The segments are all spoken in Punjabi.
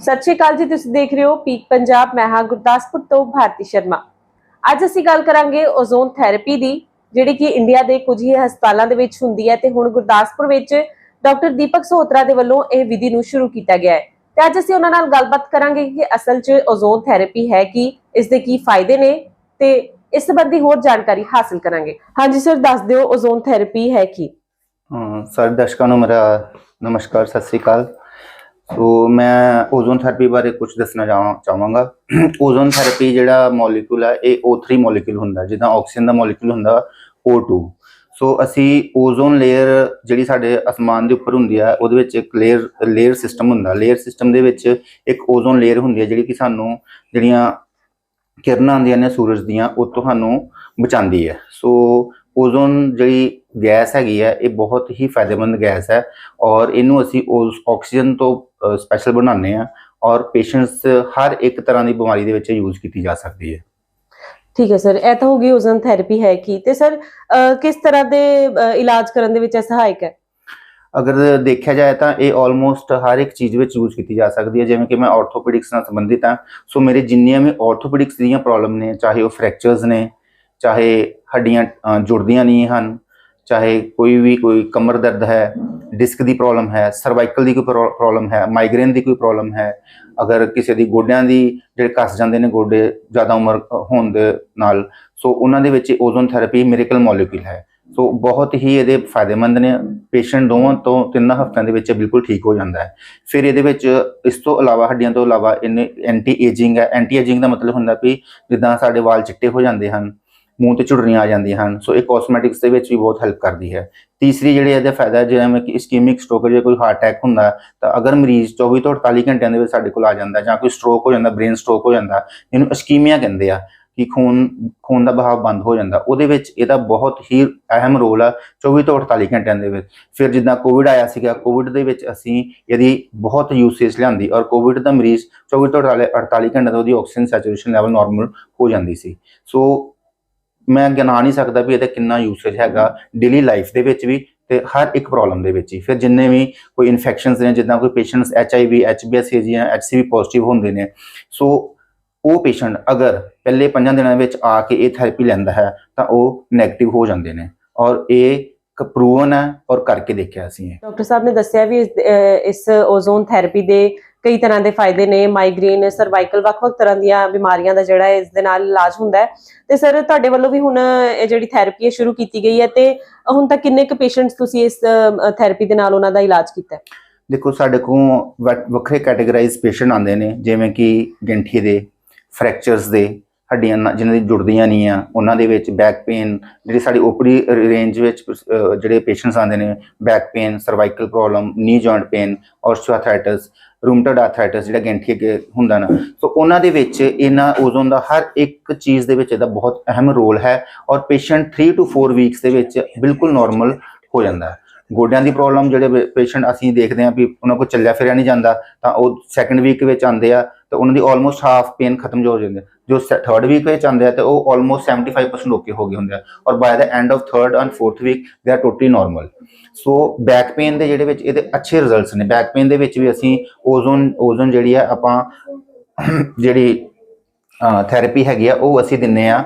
ਸਤਿ ਸ਼੍ਰੀ ਅਕਾਲ ਜੀ, ਤੁਸੀਂ ਦੇਖ ਰਹੇ ਹੋ ਪੀਕ ਪੰਜਾਬ। ਮੈਂ ਹਾਂ ਗੁਰਦਾਸਪੁਰ ਤੋਂ ਭਾਰਤੀ ਸ਼ਰਮਾ। ਅੱਜ ਅਸੀਂ ਗੱਲ ਕਰਾਂਗੇ ਓਜ਼ੋਨ ਥੈਰੇਪੀ ਦੀ, ਜਿਹੜੀ ਕਿ ਇੰਡੀਆ ਦੇ ਕੁਝ ਹੀ ਹਸਪਤਾਲਾਂ ਦੇ ਵਿੱਚ ਹੁੰਦੀ ਹੈ ਤੇ ਹੁਣ ਗੁਰਦਾਸਪੁਰ ਵਿੱਚ ਡਾਕਟਰ ਦੀਪਕ ਸੋਹਤਰਾ ਦੇ ਵੱਲੋਂ ਇਹ ਵਿਧੀ ਨੂੰ ਸ਼ੁਰੂ ਕੀਤਾ ਗਿਆ ਹੈ। ਤੇ ਅੱਜ ਅਸੀਂ ਉਹਨਾਂ ਨਾਲ ਗੱਲਬਾਤ ਕਰਾਂਗੇ ਕਿ ਅਸਲ 'ਚ ਓਜ਼ੋਨ ਥੈਰੇਪੀ ਹੈ ਕੀ, ਇਸ ਦੇ ਕੀ ਫਾਇਦੇ ਨੇ ਤੇ ਇਸ ਸੰਬੰਧੀ ਹੋਰ ਜਾਣਕਾਰੀ ਹਾਸਲ ਕਰਾਂਗੇ। ਹਾਂਜੀ ਸਰ ਦੱਸ ਦਿਓ ਓਜ਼ੋਨ ਥੈਰੇਪੀ ਹੈ ਕੀ। ਹਾਂ, ਸਾਰੇ, ਦਰਸ਼ਕਾਂ ਨੂੰ ਮੇਰਾ ਨਮਸਕਾਰ, ਸਤਿ ਸ੍ਰੀ ਅਕਾਲ। ਸੋ ਮੈਂ ਓਜ਼ੋਨ ਥੈਰੇਪੀ ਬਾਰੇ ਕੁਝ ਦੱਸਣਾ ਚਾਹਾਂ- ਚਾਹਾਂਗਾ। ਓਜ਼ੋਨ ਥੈਰੇਪੀ ਜਿਹੜਾ ਮੋਲੀਕਿਊਲ ਹੈ ਇਹ O3 ਮੋਲੀਕਿਊਲ ਹੁੰਦਾ, ਜਿੱਦਾਂ ਆਕਸੀਜਨ ਦਾ ਮੋਲੀਕਿਊਲ ਹੁੰਦਾ O2 ਸੋ ਅਸੀਂ ਓਜ਼ੋਨ ਲੇਅਰ ਜਿਹੜੀ ਸਾਡੇ ਅਸਮਾਨ ਦੇ ਉੱਪਰ ਹੁੰਦੀ ਹੈ ਉਹਦੇ ਵਿੱਚ ਇੱਕ ਲੇਅਰ ਲੇਅਰ ਸਿਸਟਮ ਹੁੰਦਾ। ਲੇਅਰ ਸਿਸਟਮ ਦੇ ਵਿੱਚ ਇੱਕ ਓਜ਼ੋਨ ਲੇਅਰ ਹੁੰਦੀ ਹੈ ਜਿਹੜੀ ਕਿ ਸਾਨੂੰ ਜਿਹੜੀਆਂ ਕਿਰਨਾਂ ਆਉਂਦੀਆਂ ਨੇ, ਸੂਰਜ ਦੀਆਂ, ਉਹ ਤੋਂ ਸਾਨੂੰ ਬਚਾਉਂਦੀ ਹੈ ਸੋ ਓਜ਼ੋਨ ਜਿਹੜੀ ਗੈਸ ਹੈਗੀ ਹੈ ਇਹ ਬਹੁਤ ਹੀ ਫਾਇਦੇਮੰਦ ਗੈਸ ਹੈ ਔਰ ਇਹਨੂੰ ਅਸੀਂ ਉਸ ਆਕਸੀਜਨ ਤੋਂ ਸਪੈਸ਼ਲ ਬਣਾਉਂਦੇ ਆ ਔਰ ਪੇਸ਼ੈਂਟਸ ਹਰ ਇੱਕ ਤਰ੍ਹਾਂ ਦੀ ਬਿਮਾਰੀ ਦੇ ਵਿੱਚ ਯੂਜ਼ ਕੀਤੀ ਜਾ ਸਕਦੀ ਹੈ। ਠੀਕ ਹੈ ਸਰ ਇਹ ਤਾਂ ਹੋ ਗਈ ਓਜ਼ੋਨ ਥੈਰੇਪੀ ਹੈ ਕੀ ਤੇ ਸਰ ਕਿਸ ਤਰ੍ਹਾਂ ਦੇ ਇਲਾਜ ਕਰਨ ਦੇ ਵਿੱਚ ਇਹ ਸਹਾਇਕ ਹੈ? ਅਗਰ ਦੇਖਿਆ ਜਾਏ ਤਾਂ ਇਹ ਆਲਮੋਸਟ ਹਰ ਇੱਕ ਚੀਜ਼ ਵਿੱਚ ਯੂਜ਼ ਕੀਤੀ ਜਾ ਸਕਦੀ ਹੈ ਜਿਵੇਂ ਕਿ ਮੈਂ ਆਰਥੋਪੈਡਿਕਸ ਨਾਲ ਸੰਬੰਧਿਤ ਹਾਂ ਸੋ ਮੇਰੇ ਜਿੰਨੀਆਂ ਵੀ ਆਰਥੋਪੈਡਿਕਸ ਦੀਆਂ ਪ੍ਰੋਬਲਮ ਨੇ ਚਾਹੇ ਉਹ ਫ੍ਰੈਕਚਰਸ ਨੇ ਚਾਹੇ ਹੱਡੀਆਂ ਜੁੜਦੀਆਂ ਨਹੀਂ ਹਨ ਚਾਹੇ ਕੋਈ ਵੀ ਕੋਈ ਕਮਰ ਦਰਦ ਹੈ ਡਿਸਕ ਦੀ ਪ੍ਰੋਬਲਮ ਹੈ ਸਰਵਾਈਕਲ ਦੀ ਕੋਈ ਪ੍ਰੋਬਲਮ ਹੈ ਮਾਈਗ੍ਰੇਨ ਦੀ ਕੋਈ ਪ੍ਰੋਬਲਮ ਹੈ, ਅਗਰ ਕਿਸੇ ਦੀ ਗੋਡਿਆਂ ਦੀ ਜਿਹੜੇ ਕੱਸ ਜਾਂਦੇ ਨੇ ਗੋਡੇ ਜ਼ਿਆਦਾ ਉਮਰ ਹੋਣ ਦੇ ਨਾਲ, ਸੋ ਉਹਨਾਂ ਦੇ ਵਿੱਚ ਓਜ਼ੋਨ ਥੈਰੇਪੀ ਮਿਰੇਕਲ ਮੋਲੀਕੂਲ ਹੈ। ਸੋ ਬਹੁਤ ਹੀ ਇਹਦੇ ਫਾਇਦੇਮੰਦ ਨੇ ਪੇਸ਼ੈਂਟ ਦੋਵਾਂ ਤੋਂ ਤਿੰਨ ਹਫ਼ਤਿਆਂ ਦੇ ਵਿੱਚ ਬਿਲਕੁਲ ਠੀਕ ਹੋ ਜਾਂਦਾ ਹੈ। ਫਿਰ ਇਹਦੇ ਵਿੱਚ ਇਸ ਤੋਂ ਇਲਾਵਾ, ਹੱਡੀਆਂ ਤੋਂ ਇਲਾਵਾ ਇਹਨੇ ਐਂਟੀ ਏਜਿੰਗ ਹੈ। ਐਂਟੀ ਏਜਿੰਗ ਦਾ ਮਤਲਬ ਹੁੰਦਾ ਵੀ ਜਿੱਦਾਂ ਸਾਡੇ ਵਾਲ ਚਿੱਟੇ ਹੋ ਜਾਂਦੇ ਹਨ ਮੂੰਹ ਤੇ ਝੁਰੜੀਆਂ ਆ ਜਾਂਦੀਆਂ ਹਨ। ਸੋ ਇਹ ਕਾਸਮੈਟਿਕਸ ਦੇ ਵਿੱਚ ਵੀ ਬਹੁਤ ਹੈਲਪ ਕਰਦੀ ਹੈ। ਤੀਸਰੀ ਜਿਹੜੇ ਇਹਦਾ ਫਾਇਦਾ ਜਿਵੇਂ ਕਿ ਇਸਕੀਮਿਕ ਸਟ੍ਰੋਕ ਜੇ ਕੋਈ ਹਾਰਟ ਅਟੈਕ ਹੁੰਦਾ, ਤਾਂ ਅਗਰ ਮਰੀਜ਼ 24 ਤੋਂ 48 ਘੰਟਿਆਂ ਦੇ ਵਿੱਚ ਸਾਡੇ ਕੋਲ ਆ ਜਾਂਦਾ ਜਾਂ ਕੋਈ ਸਟ੍ਰੋਕ ਹੋ ਜਾਂਦਾ ਬ੍ਰੇਨ ਸਟ੍ਰੋਕ ਹੋ ਜਾਂਦਾ, ਇਹਨੂੰ ਇਸਕੀਮੀਆ ਕਹਿੰਦੇ ਆ, ਕਿ ਖੂਨ ਖੂਨ ਦਾ ਬਹਾਵ ਬੰਦ ਹੋ ਜਾਂਦਾ। ਉਹਦੇ ਵਿੱਚ ਇਹਦਾ ਬਹੁਤ ਹੀ ਅਹਿਮ ਰੋਲ ਆ 24 ਤੋਂ 48 ਘੰਟਿਆਂ ਦੇ ਵਿੱਚ। ਫਿਰ ਜਿੱਦਾਂ ਕੋਵਿਡ ਆਇਆ ਸੀਗਾ ਕੋਵਿਡ ਦੇ ਵਿੱਚ ਅਸੀਂ ਇਹਦੀ ਬਹੁਤ ਯੂਸੇਜ ਲਿਆਂਦੀ ਔਰ ਕੋਵਿਡ ਦਾ ਮਰੀਜ਼ 24 ਤੋਂ 48 48 ਘੰਟੇ ਤੋਂ ਉਹਦੀ ਆਕਸੀਜਨ ਸੈਚੂਰੇਸ਼ਨ ਲੈਵਲ ਨਾਰਮਲ ਹੋ ਜਾਂਦੀ ਸੀ। ਸੋ ਮੈਂ ਗਿਣਾ ਨਹੀਂ ਸਕਦਾ ਵੀ ਇਹਦਾ ਕਿੰਨਾ ਯੂਸੇਜ ਹੈਗਾ ਡੇਲੀ ਲਾਈਫ ਦੇ ਵਿੱਚ ਵੀ ਤੇ ਹਰ ਇੱਕ ਪ੍ਰੋਬਲਮ ਦੇ ਵਿੱਚ ਹੀ। ਫਿਰ ਜਿੰਨੇ ਵੀ ਕੋਈ ਇਨਫੈਕਸ਼ਨਸ ਨੇ, ਜਿੱਦਾਂ ਕੋਈ ਪੇਸ਼ੈਂਟਸ ਐਚਆਈਵੀ ਐਚਬੀਐਸਸੀ ਜਾਂ ਵੀ ਪੋਜ਼ਿਟਿਵ ਹੁੰਦੇ ਨੇ, ਸੋ ਉਹ ਪੇਸ਼ੈਂਟ ਅਗਰ ਪਹਿਲੇ 5 ਦਿਨਾਂ ਵਿੱਚ ਆ ਕੇ ਇਹ ਥੈਰੇਪੀ ਲੈਂਦਾ ਹੈ, ਤਾਂ ਉਹ 네ਗੇਟਿਵ ਹੋ ਜਾਂਦੇ ਨੇ ਔਰ ਇਹ ਪ੍ਰੂਵਨ ਹੈ ਔਰ ਕਰਕੇ ਦੇਖਿਆ ਅਸੀਂ ਡਾਕਟਰ ਸਾਹਿਬ ਨੇ ਦੱਸਿਆ ਵੀ ਇਸ ਓਜ਼ੋਨ ਥੈਰੇਪੀ ਦੇ ਕਈ ਤਰ੍ਹਾਂ ਦੇ ਫਾਇਦੇ ਨੇ ਮਾਈਗ੍ਰੇਨ ਸਰਵਾਈਕਲ ਵੱਖ-ਵੱਖ ਤਰ੍ਹਾਂ ਦੀਆਂ ਬਿਮਾਰੀਆਂ ਦਾ ਜਿਹੜਾ ਇਸ ਦੇ ਨਾਲ ਇਲਾਜ ਹੁੰਦਾ ਹੈ। ਤੇ ਸਰ, ਤੁਹਾਡੇ ਵੱਲੋਂ ਵੀ ਹੁਣ ਇਹ ਜਿਹੜੀ ਥੈਰੇਪੀ ਹੈ ਸ਼ੁਰੂ ਕੀਤੀ ਗਈ ਹੈ ਤੇ ਹੁਣ ਤੱਕ ਕਿੰਨੇ ਕੁ ਪੇਸ਼ੈਂਟਸ ਤੁਸੀਂ ਇਸ ਥੈਰੇਪੀ ਦੇ ਨਾਲ ਉਹਨਾਂ ਦਾ ਇਲਾਜ ਕੀਤਾ ਹੈ? ਦੇਖੋ, ਸਾਡੇ ਕੋਲ ਵੱਖਰੇ ਕੈਟਾਗਰਾਈਜ਼ ਪੇਸ਼ੈਂਟ ਆਉਂਦੇ ਨੇ, ਜਿਵੇਂ ਕਿ ਗੰਠੀ ਦੇ ਫ੍ਰੈਕਚਰਸ ਦੇ, ਹੱਡੀਆਂ ਜਿਨ੍ਹਾਂ ਦੀ ਜੁੜਦੀਆਂ ਨਹੀਂ ਆ, ਉਹਨਾਂ ਦੇ ਵਿੱਚ ਬੈਕ ਪੇਨ ਜਿਹੜੀ ਸਾਡੀ ਓਪਰੀ ਰੇਂਜ ਵਿੱਚ ਜਿਹੜੇ ਪੇਸ਼ੈਂਟਸ ਆਉਂਦੇ ਨੇ back pain cervical problem knee joint pain arthritis rheumatoid arthritis ਜਿਹੜਾ ਗੈਂਠੀ ਅੱਗੇ ਹੁੰਦਾ ਨਾ। ਸੋ ਉਹਨਾਂ ਦੇ ਵਿੱਚ ਇਹਨਾਂ ਓਜ਼ੋਨ ਦਾ ਹਰ ਇੱਕ ਚੀਜ਼ ਦੇ ਵਿੱਚ ਇਹਦਾ ਬਹੁਤ ਅਹਿਮ ਰੋਲ ਹੈ ਔਰ ਪੇਸ਼ੈਂਟ 3 ਟੂ 4 ਵੀਕਸ ਦੇ ਵਿੱਚ ਬਿਲਕੁਲ ਨਾਰਮਲ ਹੋ ਜਾਂਦਾ ਹੈ। ਗੋਡਿਆਂ ਦੀ ਪ੍ਰੋਬਲਮ ਜਿਹੜੇ ਪੇਸ਼ੈਂਟ ਅਸੀਂ ਦੇਖਦੇ ਹਾਂ ਵੀ ਉਹਨਾਂ ਕੋਲ ਚੱਲਿਆ ਫਿਰਿਆ ਨਹੀਂ ਜਾਂਦਾ ਤਾਂ ਉਹ ਸੈਕੰਡ ਵੀਕ ਵਿੱਚ ਆਉਂਦੇ ਆ ਤਾਂ ਉਹਨਾਂ ਦੀ ਆਲਮੋਸਟ ਹਾਫ ਪੇਨ ਖਤਮ ਹੋ ਜਾਂਦੀ ਹੈ। ਜੋ ਥਰਡ ਵੀਕ ਵਿੱਚ ਆਉਂਦੇ ਆ ਤੇ ਉਹ ਆਲਮੋਸਟ 75% ਓਕੇ ਹੋ ਗਏ ਹੁੰਦੇ ਆ ਔਰ by the end of third and fourth week ਦੇ are totally normal so back pain ਦੇ ਜਿਹੜੇ ਵਿੱਚ ਇਹਦੇ ਅੱਛੇ ਰਿਜ਼ਲਟਸ ਨੇ। ਬੈਕ ਪੇਨ ਦੇ ਵਿੱਚ ਵੀ ਅਸੀਂ ਓਜ਼ੋਨ ਓਜ਼ੋਨ ਜਿਹੜੀ ਆ ਆਪਾਂ ਜਿਹੜੀ ਥੈਰੇਪੀ ਹੈਗੀ ਆ, ਉਹ ਅਸੀਂ ਦਿੰਨੇ ਆ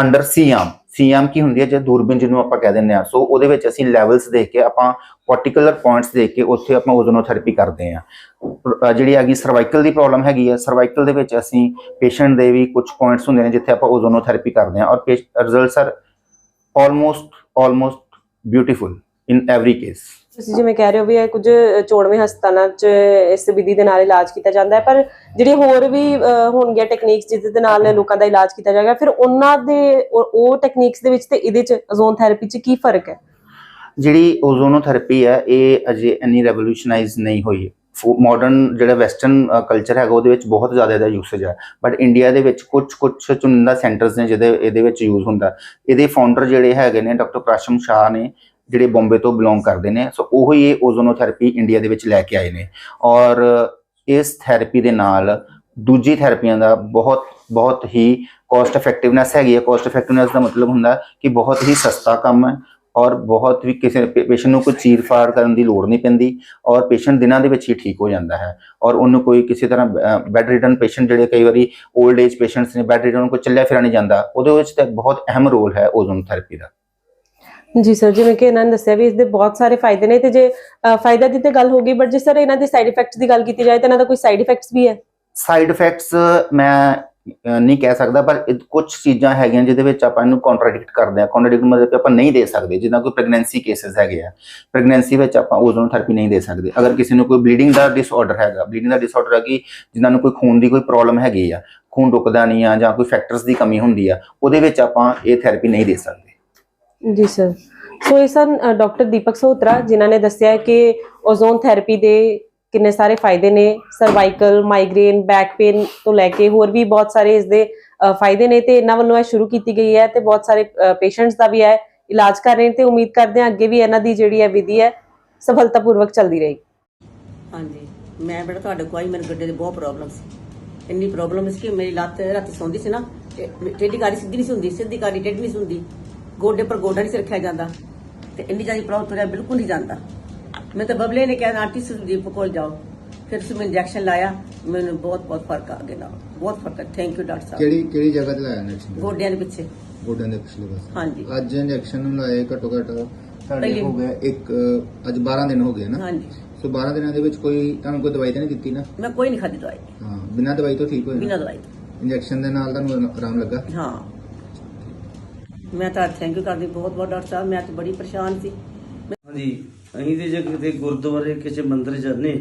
ਅੰਡਰ ਸੀਐਮ ਸੀਐਮ ਕੀ ਹੁੰਦੀ ਹੈ, ਜੇ ਦੂਰਬੀਨ ਜਿਹਨੂੰ ਆਪਾਂ ਕਹਿ ਦਿੰਦੇ ਆ ਸੋ ਉਹਦੇ ਵਿੱਚ ਅਸੀਂ ਲੈਵਲਸ ਦੇਖ ਕੇ, ਆਪਾਂ ਪਾਰਟਿਕੂਲਰ ਪੁਆਇੰਟਸ ਦੇਖ ਕੇ, ਉੱਥੇ ਆਪਾਂ ਓਜ਼ੋਨੋਥੈਰੇਪੀ ਕਰਦੇ ਆ ਜਿਹੜੀ ਹੈਗੀ ਸਰਵਾਈਕਲ ਦੀ ਪ੍ਰੋਬਲਮ ਹੈਗੀ ਹੈ ਸਰਵਾਈਕਲ ਦੇ ਵਿੱਚ ਅਸੀਂ ਪੇਸ਼ੈਂਟ ਦੇ ਵੀ ਕੁਝ ਪੁਆਇੰਟਸ ਹੁੰਦੇ ਨੇ, ਜਿੱਥੇ ਆਪਾਂ ਓਜ਼ੋਨੋਥੈਰੇਪੀ ਕਰਦੇ ਆ ਔਰ results are almost almost beautiful in every case ਤੁਸੀਂ ਜਿਵੇਂ ਕਹਿ ਰਹੇ ਹੋ ਵੀ ਇਹ ਕੁਝ ਚੋਣਵੇਂ ਹਸਪਤਾਲਾਂ 'ਚ ਇਸ ਵਿਧੀ ਦੇ ਨਾਲ ਇਲਾਜ ਕੀਤਾ ਜਾਂਦਾ ਹੈ ਪਰ ਜਿਹੜੇ ਹੋਰ ਵੀ ਅਹ, ਹੋਣਗੀਆਂ ਟੈਕਨੀਕਸ ਜਿਸ ਦੇ ਨਾਲ ਲੋਕਾਂ ਦਾ ਇਲਾਜ ਕੀਤਾ ਜਾਏਗਾ ਫਿਰ ਉਹਨਾਂ ਦੇ ਉਹ- ਉਹ ਟੈਕਨੀਕਸ ਦੇ ਵਿੱਚ ਤੇ ਇਹਦੇ 'ਚ ਓਜ਼ੋਨ ਥੈਰੇਪੀ 'ਚ ਕੀ ਫ਼ਰਕ ਹੈ? ਜਿਹੜੀ ਓਜ਼ੋਨੋਥੈਰੇਪੀ ਹੈ ਇਹ ਅਜੇ ਇੰਨੀ ਰੈਵੋਲੂਸ਼ਨਾਈਜ਼ ਨਹੀਂ ਹੋਈ। ਮਾਡਰਨ ਜਿਹੜਾ ਵੈਸਟਰਨ ਕਲਚਰ ਹੈਗਾ ਉਹਦੇ ਵਿੱਚ ਬਹੁਤ ਜ਼ਿਆਦਾ ਇਹਦਾ ਯੂਸੇਜ ਹੈ। ਬਟ ਇੰਡੀਆ ਦੇ ਵਿੱਚ ਕੁਝ ਕੁਝ ਚੁਣਿੰਦਾ ਸੈਂਟਰਸ ਨੇ ਜਿਹਦੇ ਇਹਦੇ ਵਿੱਚ ਯੂਜ਼ ਹੁੰਦਾ। ਇਹਦੇ ਫਾਊਂਡਰ ਜਿਹੜੇ ਹੈਗੇ ਨੇ ਡਾਕਟਰ ਪ੍ਰਾਸ਼ਮ ਸ਼ਾਹ ਨੇ ਜਿਹੜੇ ਬੰਬੇ ਤੋਂ ਬਿਲੋਂਗ ਕਰਦੇ ਨੇ, ਸੋ ਉਹ ਹੀ ਇਹ ਓਜ਼ੋਨੋਥੈਰੇਪੀ ਇੰਡੀਆ ਦੇ ਵਿੱਚ ਲੈ ਕੇ ਆਏ ਨੇ। ਔਰ ਇਸ ਥੈਰੇਪੀ ਦੇ ਨਾਲ ਦੂਜੀ ਥੈਰੇਪੀਆਂ ਦਾ ਬਹੁਤ ਬਹੁਤ ਹੀ ਕੋਸਟ ਇਫੈਕਟਿਵਨੈਸ ਹੈਗੀ ਹੈ। ਕੋਸਟ ਇਫੈਕਟਿਵਨੈਸ ਦਾ ਮਤਲਬ ਹੁੰਦਾ ਕਿ ਬਹੁਤ ਹੀ ਸਸਤਾ ਕੰਮ ਹੈ ਔਰ ਬਹੁਤ ਵੀ ਕਿਸੇ ਪੇਸ਼ੈਂਟ ਨੂੰ ਕੋਈ ਚੀਰ-ਫਾੜ ਕਰਨ ਦੀ ਲੋੜ ਨਹੀਂ ਪੈਂਦੀ ਔਰ ਪੇਸ਼ੈਂਟ ਦਿਨਾਂ ਦੇ ਵਿੱਚ ਹੀ ਠੀਕ ਹੋ ਜਾਂਦਾ ਹੈ ਔਰ ਉਹਨੂੰ ਕੋਈ ਕਿਸੇ ਤਰ੍ਹਾਂ ਬੈੱਡ ਰਿਡਨ ਪੇਸ਼ੈਂਟ ਜਿਹੜੇ ਕਈ ਵਾਰੀ 올ਡ ਏਜ ਪੇਸ਼ੈਂਟਸ ਨੇ ਬੈੱਡ ਰਿਡਨ ਕੋਈ ਚੱਲਿਆ ਫਿਰਿਆ ਨਹੀਂ ਜਾਂਦਾ, ਉਹਦੇ ਵਿੱਚ ਤਾਂ ਬਹੁਤ ਅਹਿਮ ਰੋਲ ਹੈ ਓਜ਼ੋਨ ਥੈਰੇਪੀ ਦਾ। ਜੀ ਸਰ ਜਿਵੇਂ ਕਿ ਇਹਨਾਂ ਨੇ ਦੱਸਿਆ ਵੀ ਇਸ ਦੇ ਬਹੁਤ ਸਾਰੇ ਫਾਇਦੇ ਨੇ ਤੇ ਜੇ ਫਾਇਦਾ ਦੀ ਤੇ ਗੱਲ ਹੋ ਗਈ ਬਟ ਜੇ ਸਰ ਇਹਨਾਂ ਦੇ ਸਾਈਡ ਇਫੈਕਟਸ ਦੀ ਗੱਲ ਕੀਤੀ ਜਾਏ ਤਾਂ ਇਹਨਾਂ ਦਾ ਕੋਈ ਸਾਈਡ ਇਫੈਕਟਸ ਵੀ ਹੈ? ਸਾਈਡ ਇਫੈਕਟਸ ਮੈਂ ਨਹੀਂ ਕਹਿ ਸਕਦਾ, ਪਰ ਕੁਝ ਚੀਜ਼ਾਂ ਹੈਗੀਆਂ ਜਿਹਦੇ ਵਿੱਚ ਆਪਾਂ ਇਹਨੂੰ ਕੰਟਰਾਡਿਕਟ ਕਰਦੇ ਹਾਂ। ਕੰਟਰਾਡਿਕਟ ਮਤਲਬ ਕਿ ਆਪਾਂ ਨਹੀਂ ਦੇ ਸਕਦੇ, ਜਿੱਦਾਂ ਕੋਈ ਪ੍ਰੈਗਨੈਂਸੀ ਕੇसेस ਹੈਗੇ ਆ। ਪ੍ਰੈਗਨੈਂਸੀ ਵਿੱਚ ਆਪਾਂ ਓਜ਼ੋਨ ਥੈਰੇਪੀ ਨਹੀਂ ਦੇ ਸਕਦੇ। ਅਗਰ ਕਿਸੇ ਨੂੰ ਕੋਈ ਬਲੀਡਿੰਗ ਦਾ ਡਿਸਆਰਡਰ ਹੈਗਾ ਬਲੀਡਿੰਗ ਦਾ ਡਿਸਆਰਡਰ ਹੈ ਕਿ ਜਿਨ੍ਹਾਂ ਨੂੰ ਕੋਈ ਖੂਨ ਦੀ ਕੋਈ ਪ੍ਰੋਬਲਮ ਹੈਗੀ ਆ, ਖੂਨ ਰੁਕਦਾ ਨਹੀਂ ਆ ਜਾਂ ਕੋਈ ਫੈਕਟਰਸ ਦੀ ਕਮੀ ਹੁੰਦੀ ਆ, ਉਹਦੇ ਵਿੱਚ ਆਪਾਂ ਇਹ ਥੈਰੇਪੀ ਨਹੀਂ ਦੇ ਸਕਦੇ। ਜੀ ਸਰ ਸੋ ਇਹ ਸਨ ਡਾਕਟਰ ਦੀਪਕ ਸੋਤਰਾ ਜਿਨ੍ਹਾਂ ਨੇ ਦੱਸਿਆ ਕਿ ਓਜ਼ੋਨ ਥੈਰੇਪੀ ਦੇ ਕਿੰਨੇ ਸਾਰੇ ਫਾਇਦੇ ਨੇ ਸਰਵਾਈਕਲ ਮਾਈਗ੍ਰੇਨ ਬੈਕ ਪੇਨ ਤੋਂ ਲੈ ਕੇ ਹੋਰ ਵੀ ਬਹੁਤ ਸਾਰੇ ਇਸ ਦੇ ਫਾਇਦੇ ਨੇ ਤੇ ਇਹਨਾਂ ਵੱਲੋਂ ਇਹ ਸ਼ੁਰੂ ਕੀਤੀ ਗਈ ਹੈ ਤੇ ਬਹੁਤ ਸਾਰੇ ਪੇਸ਼ੈਂਟਸ ਦਾ ਵੀ ਹੈ, ਇਲਾਜ ਕਰ ਰਹੇ ਤੇ ਉਮੀਦ ਕਰਦੇ ਹਾਂ ਅੱਗੇ ਵੀ ਇਹਨਾਂ ਦੀ ਜਿਹੜੀ ਹੈ ਵਿਧੀ ਹੈ, ਸਫਲਤਾਪੂਰਵਕ ਚੱਲਦੀ ਰਹੇਗੀ। ਹਾਂਜੀ। ਮੈਂ ਬੇਟਾ ਤੁਹਾਡੇ ਕੋਲ ਮੇਰੇ ਗੱਡੇ ਦੀ ਬਹੁਤ ਪ੍ਰੋਬਲਮ ਸੀ। ਇੰਨੀ ਪ੍ਰੋਬਲਮ ਸੀ ਕਿ ਮੇਰੀ ਲੱਤ ਰਾਤੀ ਸੌਂਦੀ ਸੀ ਨਾ ਟੇਢੀ ਗਾੜੀ ਸਿੱਧੀ ਨਹੀਂ ਹੁੰਦੀ, ਸਿੱਧੀ ਗਾੜੀ ਟੇਢੀ ਨਹੀਂ ਹੁੰਦੀ। ਗੋਡੇ ਪਰ ਗੋਡਾ ਨਹੀਂ ਰੱਖਿਆ ਜਾਂਦਾ ਤੇ ਇੰਨੀ ਜ਼ਿਆਦਾ ਪ੍ਰੋਬਲਮ ਤੁਰਿਆ ਬਿਲਕੁਲ ਨਹੀਂ ਜਾਂਦਾ। ਮੈਂ ਤਾਂ ਬਬਲੇ ਨੇ ਕਿਹਾ ਆਂਟੀ ਸੁਦੀਪ ਕੋਲ ਜਾਓ। ਫਿਰ ਉਸ ਇੰਜੈਕਸ਼ਨ ਲਾਇਆ ਮੈਨੂੰ ਬਹੁਤ ਬਹੁਤ ਫ਼ਰਕ ਆ ਗਿਆ ਨਾਲ। ਬਹੁਤ ਫ਼ਰਕ ਹੈ ਥੈਂਕ ਯੂ ਡਾਕਟਰ ਸਾਹਿਬ। ਕਿਹੜੀ ਕਿਹੜੀ ਜਗ੍ਹਾ ਤੇ ਲਾਇਆ ਇੰਜੈਕਸ਼ਨ ਗੋਡਿਆਂ ਦੇ ਪਿੱਛੇ। ਗੋਡਿਆਂ ਦੇ ਪਿਛਲੇ ਪਾਸੇ ਹਾਂਜੀ। ਅੱਜ ਇੰਜੈਕਸ਼ਨ ਨੂੰ ਲਾਏ ਘੱਟੋ ਘੱਟ ਤੁਹਾਡੇ ਹੋ ਗਿਆ ਇੱਕ ਅੱਜ 12 ਦਿਨ ਹੋ ਗਏ ਨਾ। ਹਾਂਜੀ। ਸੋ 12 ਦਿਨਾਂ ਦੇ ਵਿੱਚ ਕੋਈ ਤੁਹਾਨੂੰ ਕੋਈ ਦਵਾਈ ਤਾਂ ਨਹੀਂ ਦਿੱਤੀ ਨਾ? ਮੈਂ ਕੋਈ ਨਹੀਂ ਖਾਦੀ ਦਵਾਈ। ਹਾਂ ਬਿਨਾਂ ਦਵਾਈ ਤੋਂ ਠੀਕ ਹੋਏ ਬਿਨਾਂ ਨਾ ਦਵਾਈ। ਇੰਜੈਕਸ਼ਨ ਦੇ ਨਾਲ ਤੁਹਾਨੂੰ ਆਰਾਮ ਲੱਗਾ? ਹਾਂ। ਮੈਂ ਤਾਂ ਥੈਂਕ ਯੂ ਕਰਦੀ ਬਹੁਤ ਬਹੁਤ ਡਾਕਟਰ ਸਾਹਿਬ ਮੈਂ ਤਾਂ ਬੜੀ ਪਰੇਸ਼ਾਨ ਸੀ। ਹਾਂਜੀ ਅਸੀਂ ਤੇ ਜੇ ਕਿਤੇ ਗੁਰਦੁਆਰੇ ਕਿਸੇ ਮੰਦਿਰ ਜਾਂਦੇ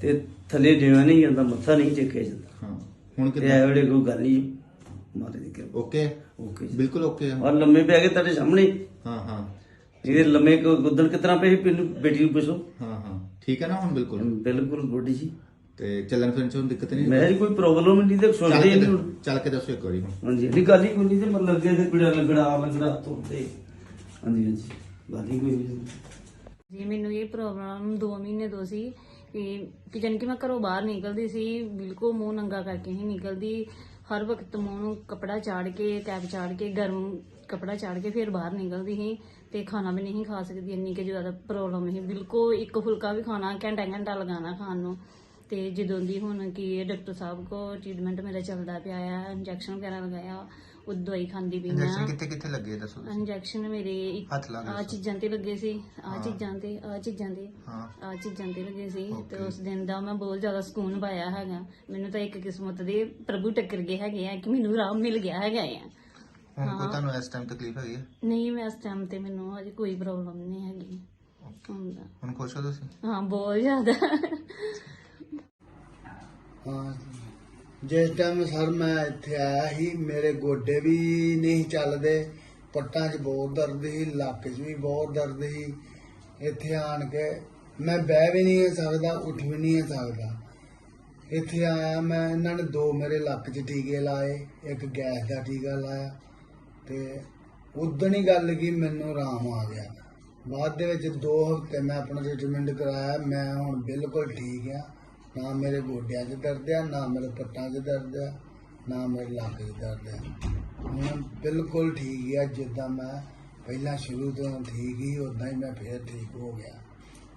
ਤੇ ਥੱਲੇ ਡੇਵਾ ਨਹੀਂ ਜਾਂਦਾ ਮੱਥਾ ਨਹੀਂ ਟੇਕਿਆ ਜਾਂਦਾ। ਹਾਂ ਹੁਣ ਤੇ ਕਿਦਾਂ ਇਹ ਵੇਲੇ ਕੋਈ ਗੱਲ ਨਹੀਂ ਮਾਰੇ ਦੀ ਕਿਰਪਾ। ਓਕੇ? ਓਕੇ ਜੀ। ਬਿਲਕੁਲ ਓਕੇ ਔਰ ਲੰਮੇ ਪੈ ਗਏ ਤੁਹਾਡੇ ਸਾਹਮਣੇ। ਹਾਂ ਹਾਂ। ਇਹਦੇ ਲੰਮੇ ਗੁੱਦਣ ਕਿਤਨਾ ਪਏ ਪਿੰਡ ਬੇਟੀ ਨੂੰ ਪੁੱਛੋ। ਹਾਂ ਹਾਂ। ਠੀਕ ਹੈ ਨਾ ਹੁਣ ਬਿਲਕੁਲ। ਬਿਲਕੁਲ ਗੁੱਡੀ ਜੀ। ਤੇ ਚੱਲਣ ਫਿਰਨ ਚ ਹੁਣ ਦਿੱਕਤ ਨਹੀਂ ਮੈਂ ਕੋਈ ਪ੍ਰੋਬਲਮ ਨਹੀਂ ਤੇ ਸੁਣਦੇ ਕੇ ਨਹੀਂ ਹੁਣ। ਚੱਲ ਕੇ ਦੱਸੋ ਇੱਕ ਵਾਰੀ। ਹਾਂਜੀ ਨਹੀਂ ਗੱਲ ਹੀ ਕੋਈ ਨਹੀਂ ਤੇ ਮਨ ਲੱਗੇ ਤੇ ਪਿੜਾ ਲੱਗੜਾ ਲੱਗੜਾ ਤੁਰਦੇ ਹਾਂਜੀ ਹਾਂਜੀ ਗੱਲ ਹੀ ਕੋਈ ਨਹੀਂ। ਜੀ ਮੈਨੂੰ ਇਹ ਪ੍ਰੋਬਲਮ 2 ਮਹੀਨੇ ਤੋਂ ਸੀ ਕਿ ਕਿ ਜਾਣੀ ਕਿ ਮੈਂ ਘਰੋਂ ਬਾਹਰ ਨਿਕਲਦੀ ਸੀ ਬਿਲਕੁਲ ਮੂੰਹ ਨੰਗਾ ਕਰਕੇ ਹੀ ਨਿਕਲਦੀ। ਹਰ ਵਕਤ ਮੂੰਹ ਨੂੰ ਕਪੜਾ ਚਾੜ ਕੇ ਕੈਪ ਚਾੜ ਕੇ ਗਰਮ ਕਪੜਾ ਚਾੜ ਕੇ ਫਿਰ ਬਾਹਰ ਨਿਕਲਦੀ ਸੀ ਤੇ ਖਾਣਾ ਵੀ ਨਹੀਂ ਖਾ ਸਕਦੀ ਇੰਨੀ ਕਿ ਜ਼ਿਆਦਾ ਪ੍ਰੋਬਲਮ ਸੀ। ਬਿਲਕੁਲ ਇੱਕ ਫੁਲਕਾ ਵੀ ਖਾਣਾ ਘੰਟਾ ਘੰਟਾ ਲਗਾਣਾ ਖਾਣ ਨੂੰ। ਤੇ ਜਦੋਂ ਦੀ ਹੁਣ ਕੀ ਇਹ ਡਾਕਟਰ ਸਾਹਿਬ ਕੋ ਟ੍ਰੀਟਮੈਂਟ ਮੇਰਾ ਚੱਲਦਾ ਪਿਆ ਆ ਇੰਜੈਕਸ਼ਨ ਵਗੈਰਾ ਲਗਾਇਆ ਉਹ ਦਵਾਈ ਖਾਂਦੀ ਪਈ ਇੰਜੈਕਸ਼ਨ ਮੈਂ। ਕਿੱਥੇ ਕਿੱਥੇ ਲੱਗੇ ਦੱਸੋ ਤੁਸੀਂ? ਇੰਜੈਕਸ਼ਨ ਮੇਰੇ ਹੱਥ ਲਾ ਕੇ ਆ ਦੱਸੋ। ਚੀਜ਼ਾਂ ਤੇ ਲੱਗੇ ਸੀ ਆ ਹਾਂ। ਚੀਜ਼ਾਂ ਤੇ ਆ ਚੀਜ਼ਾਂ ਤੇ ਹਾਂ। ਆ ਚੀਜ਼ਾਂ ਤੇ ਲੱਗੇ ਸੀ ਤੇ Okay. ਉਸ ਦਿਨ ਦਾ ਮੈਂ ਬਹੁਤ ਜ਼ਿਆਦਾ ਸਕੂਨ ਪਾਇਆ ਹੈਗਾ। ਮੈਨੂੰ ਤਾਂ ਇੱਕ ਕਿਸਮਤ ਦੇ ਪ੍ਰਭੂ ਟੱਕਰ ਗਏ ਹੈਗੇ ਆ ਕਿ ਮੈਨੂੰ ਆਰਾਮ ਮਿਲ ਗਿਆ ਹੈਗਾ ਆ। ਹੁਣ ਕੋਈ ਹਾਂ। ਤੁਹਾਨੂੰ ਇਸ ਟਾਈਮ ਤਕਲੀਫ ਹੈਗੀ ਹੈ ਨਹੀਂ ਮੈਂ ਇਸ ਟਾਈਮ ਤੇ ਮੈਨੂੰ ਅਜੇ ਕੋਈ ਪ੍ਰੋਬਲਮ ਨਹੀਂ ਹੈਗੀ। ਹੁੰਦਾ। ਹੁਣ ਖੁਸ਼ ਹੋ ਤੁਸੀਂ? ਹਾਂ ਬਹੁਤ ਜ਼ਿਆਦਾ। ਹਾਂ। ਜਿਸ ਟਾਈਮ ਸਰ ਮੈਂ ਇੱਥੇ ਆਇਆ ਸੀ, ਮੇਰੇ ਗੋਡੇ ਵੀ ਨਹੀਂ ਚੱਲਦੇ, ਪੱਟਾਂ 'ਚ ਬਹੁਤ ਦਰਦ ਸੀ, ਲੱਕ 'ਚ ਵੀ ਬਹੁਤ ਦਰਦ ਸੀ। ਇੱਥੇ ਆਣ ਕੇ ਮੈਂ ਬਹਿ ਵੀ ਨਹੀਂ ਸਕਦਾ, ਉੱਠ ਵੀ ਨਹੀਂ ਸਕਦਾ। ਇੱਥੇ ਆਇਆ ਮੈਂ, ਇਹਨਾਂ ਨੇ ਦੋ ਮੇਰੇ ਲੱਕ 'ਚ ਟੀਕੇ ਲਾਏ, ਇੱਕ ਗੈਸ ਦਾ ਟੀਕਾ ਲਾਇਆ ਤੇ ਉਦੋਂ ਹੀ ਗੱਲ ਕੀ ਮੈਨੂੰ ਆਰਾਮ ਆ ਗਿਆ। ਬਾਅਦ ਦੇ ਵਿੱਚ 2 ਹਫ਼ਤੇ ਮੈਂ ਆਪਣਾ ਟ੍ਰੀਟਮੈਂਟ ਕਰਾਇਆ, ਮੈਂ ਹੁਣ ਬਿਲਕੁਲ ਠੀਕ ਆ। ਨਾ ਮੇਰੇ ਗੋਡਿਆਂ 'ਚ ਦਰਦ ਆ ਨਾ ਮੇਰੇ ਪੱਟਾਂ 'ਚ ਦਰਦ ਆ ਨਾ ਮੇਰੇ ਲੱਕ 'ਚ ਦਰਦ ਆ। ਹੁਣ ਬਿਲਕੁਲ ਠੀਕ ਆ ਜਿੱਦਾਂ ਮੈਂ ਪਹਿਲਾਂ ਸ਼ੁਰੂ ਤੋਂ ਠੀਕ ਹੀ ਉਦਾਂ ਹੀ ਮੈਂ ਫੇਰ ਠੀਕ ਹੋ ਗਿਆ।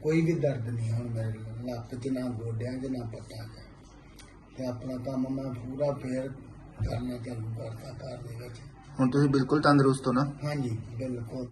ਕੋਈ ਵੀ ਦਰਦ ਨਹੀਂ ਹੁਣ ਮੇਰੇ ਲੱਕ 'ਚ ਨਾ ਗੋਡਿਆਂ 'ਚ ਨਾ ਪੱਟਾਂ 'ਚ। ਤੇ ਆਪਣਾ ਕੰਮ ਮੈਂ ਪੂਰਾ ਫੇਰ ਕਰਨਾ ਚਾਲੂ ਕਰਤਾ ਘਰ ਦੇ ਵਿੱਚ। ਹੁਣ ਤੁਸੀਂ ਬਿਲਕੁਲ ਤੰਦਰੁਸਤ ਹੋ ਨਾ? ਹਾਂਜੀ ਬਿਲਕੁਲ।